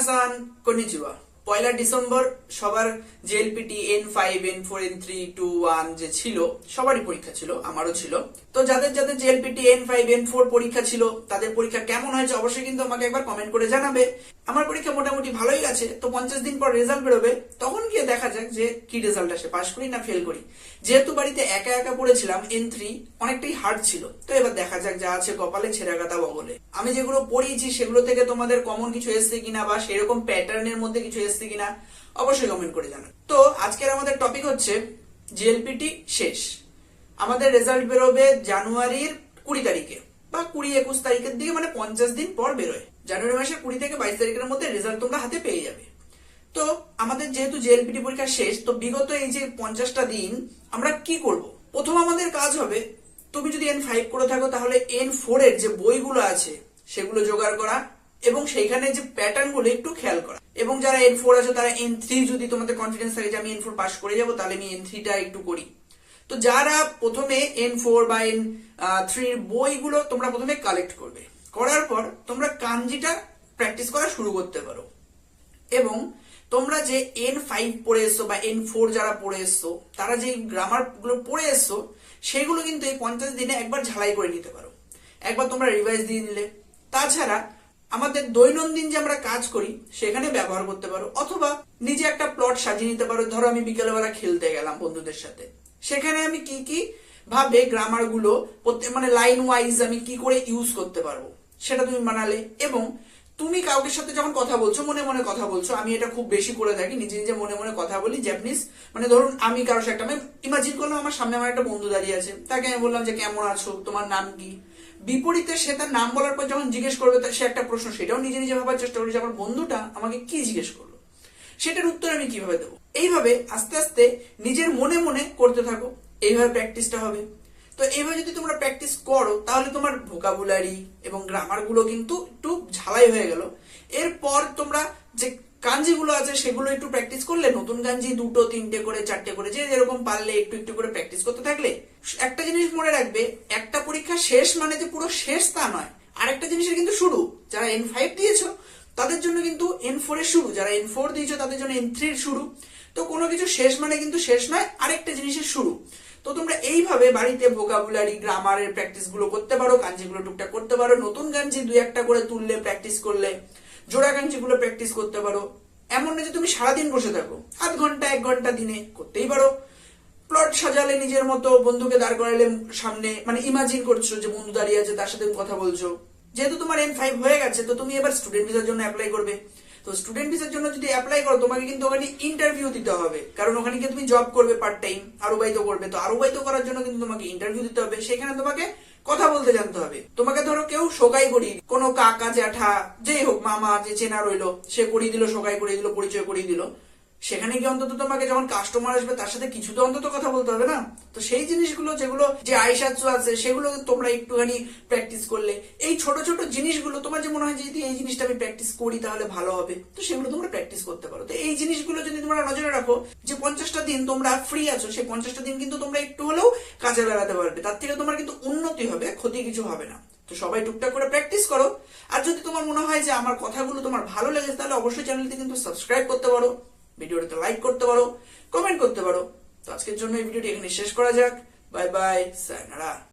Ramazan, konnichiwa. পয়লা December সবার JLPT N five N four N three two one যে ছিল, সবারই পরীক্ষা ছিল, আমারও ছিল। তো যাদের যাদের JLPT N five N four পরীক্ষা ছিল, তাদের পরীক্ষা কেমন হয়েছে অবশ্যই কিন্তু আমাকে একবার কমেন্ট করে জানাবে। আমার পরীক্ষা মোটামুটি ভালোই আছে, তো পঞ্চাশ দিন পর রেজাল্ট বেরোবে, তখন গিয়ে দেখা যাক যে কি রেজাল্ট আসে পাশ করি না ফেল করি। যেহেতু বাড়িতে একা একা পড়েছিলাম এন থ্রি অনেকটাই হার্ড ছিল। তো এবার দেখা যাক যা আছে কপালে, ছেঁড়া কাটা বগলে। আমি যেগুলো পড়িয়েছি, সেগুলো থেকে তোমাদের কমন কিছু এসছে কিনা বা সেরকম প্যাটার্নের মধ্যে কিছু এসছে কিনা অবশ্যই কমেন্ট করে জানান। তো আজকের আমাদের টপিক হচ্ছে জিএলপিটি শেষ। আমাদের রেজাল্ট বেরোবে জানুয়ারির কুড়ি তারিখে বা কুড়ি একুশ তারিখের দিকে মানে পঞ্চাশ দিন পর বেরোয়। জানুয়ারি মাসের কুড়ি থেকে বাইশ তারিখের মধ্যে রেজাল্ট তোমরা হাতে পেয়ে যাবে। তো আমাদের যেহেতু জেএলপিটি পরীক্ষা শেষ, তো বিগত এই যে পঞ্চাশটা দিন আমরা কি করব? প্রথম আমাদের কাজ হবে, তুমি যদি এন ফাইভ করে থাকো, তাহলে এন ফোর এর যে বইগুলো আছে, সেগুলো জোগাড় করা। এবং সেইখানে যে প্যাটার্নগুলো একটু খেয়াল করা। এবং যারা এন ফোর আছে, তারা এন থ্রি যদি তোমাদের কনফিডেন্স থাকে যে আমি এন ফোর পাস করে যাব, তাহলে আমি এন থ্রিটা একটু করি। তো যারা প্রথমে এন ফোর বা এন থ্রির বইগুলো তোমরা প্রথমে কালেক্ট করবে। করার পর তোমরা কাঞ্জিটা প্র্যাকটিস করা শুরু করতে পারো। এবং তোমরা যে এন ফাইভ পড়ে এসছো বা এন ফোর যারা পড়ে এসছো, তারা যে গ্রামারগুলো পড়ে এসছো, সেগুলো কিন্তু এই পঞ্চাশ দিনে একবার ঝালাই করে নিতে পারো। একবার তোমরা রিভাইজ দিয়ে নিলে। তাছাড়া আমাদের দৈনন্দিন যে আমরা কাজ করি, সেখানে ব্যবহার করতে পারো। অথবা নিজে একটা প্লট সাজিয়ে নিতে পারো। ধরো আমি বিকেলবেলা খেলতে গেলাম বন্ধুদের সাথে। সেখানে আমি কি কি ভাবে গ্রামারগুলো প্রত্যেক- মানে লাইন ওয়াইজ আমি কি করে ইউজ করতে পারব, সেটা তুমি বানালে। এবং তুমি কাউকে সাথে যখন কথা বলছো, মনে মনে কথা বলছো, আমি এটা খুব বেশি করে থাকি নিজে নিজে মনে মনে কথা বলি জ্যাপানিজ মানে ধরুন আমি কারোর সাথে আমি ইমাজিন করলাম আমার সামনে আমার একটা বন্ধু দাঁড়িয়ে আছে। তাকে আমি বললাম যে, কেমন আছো? তোমার নাম কি? বিপরীতে সে তার নাম বলার পর যখন জিজ্ঞেস করবে সে একটা প্রশ্ন, সেটাও নিজে নিজে ভাবার চেষ্টা করি যে আমার বন্ধুটা আমাকে কি জিজ্ঞেস করল? সেটার উত্তর আমি কীভাবে দেবো? এইভাবে আস্তে আস্তে নিজের মনে মনে করতে থাকো, এইভাবে প্র্যাকটিসটা হবে। তো এইভাবে যদি তোমরা প্র্যাকটিস করো, তাহলে তোমার ভোকাবুলারি এবং গ্রামারগুলো কিন্তু একটু ঝালাই হয়ে গেল। এরপর তোমরা যে কাঞ্জিগুলো আছে, সেগুলো একটু প্র্যাকটিস করলে নতুন কাঞ্জি দুটো, তিনটে করে, চারটে করে, যে যেরকম পারলে একটু একটু করে প্র্যাকটিস করতে থাকলে। একটা জিনিস মনে রাখবে, একটা পরীক্ষা শেষ মানে যে পুরো শেষ তা নয়। আরেকটা জিনিসের কিন্তু শুরু। যারা এন ফাইভ দিয়েছ, তাদের জন্য কিন্তু এন ফোর এর শুরু। যারা এন ফোর দিয়েছ, তাদের জন্য এন থ্রির শুরু। তো কোনো কিছু শেষ মানে কিন্তু শেষ নয়, আরেকটা জিনিসের শুরু। তো তোমরা এইভাবে বাড়িতে ভোকাবুলারি গ্রামারের প্র্যাকটিসগুলো করতে পারো কাঞ্জিগুলো টুকটাক করতে পারো। নতুন কাঞ্জি দুই একটা করে তুললে প্র্যাকটিস করলে। জোড়া কাঞ্চিগুলো প্র্যাকটিস করতে পারো। এমন না যে তুমি সারাদিন বসে থাকো। আধ ঘণ্টা, এক ঘণ্টা দিনে করতেই পারো। প্লট সাজালে নিজের মতো বন্ধুকে দাঁড় করালে সামনে মানে ইমাজিন করছ যে বন্ধু দাঁড়িয়ে আছে, তার সাথে কথা বলছো। যেহেতু তোমার এম ফাইভ হয়ে গেছে, তো তুমি এবার স্টুডেন্ট ভিসার জন্য অ্যাপ্লাই করবে। তো স্টুডেন্ট ভিসার জন্য যদি অ্যাপ্লাই করো, তোমাকে কিন্তু ওখানে ইন্টারভিউ দিতে হবে। কারণ ওখানে গিয়ে তুমি জব করবে পার্ট টাইম আরোবাহিত করবে। তো আরোবাহিত করার জন্য কিন্তু তোমাকে ইন্টারভিউ দিতে হবে। সেখানে তোমাকে কথা বলতে জানতে হবে। তোমাকে ধরো কেউ সোগাই করিয়ে কোনো কাকা, জ্যাঠা, যেই হোক, মামা যে চেনা রইল, সে করিয়ে দিল, সোগাই করিয়ে দিল, পরিচয় করিয়ে দিল। সেখানে গিয়ে অন্তত তোমাকে যখন কাস্টমার আসবে, তার সাথে কিছু তো অন্তত কথা বলতে হবে না? তো সেই জিনিসগুলো, যেগুলো যে আইসাচ্ছ আছে, সেগুলো তোমরা একটুখানি প্র্যাকটিস করলে। এই ছোট ছোট জিনিসগুলো, তোমার যে মনে হয় যদি এই জিনিসটা আমি প্র্যাকটিস করি, তাহলে ভালো হবে। তো সেগুলো তোমরা প্র্যাকটিস করতে পারো। তো এই জিনিসগুলো যদি তোমরা নজরে রাখো, যে পঞ্চাশটা দিন তোমরা ফ্রি আছো, সেই পঞ্চাশটা দিন কিন্তু তোমরা একটু হলেও কাজে লাগাতে পারবে। তার থেকে তোমার কিন্তু উন্নতি হবে, ক্ষতি কিছু হবে না। তো সবাই টুকটাক করে প্র্যাকটিস করো। আর যদি তোমার মনে হয় যে আমার কথাগুলো তোমার ভালো লেগেছে, তাহলে অবশ্যই চ্যানেলটি কিন্তু সাবস্ক্রাইব করতে পারো। ভিডিওটাতে লাইক করতে পারো কমেন্ট করতে পারো। তো আজকের জন্য এই ভিডিওটি এখানে শেষ করা যাক। Bye bye sayonara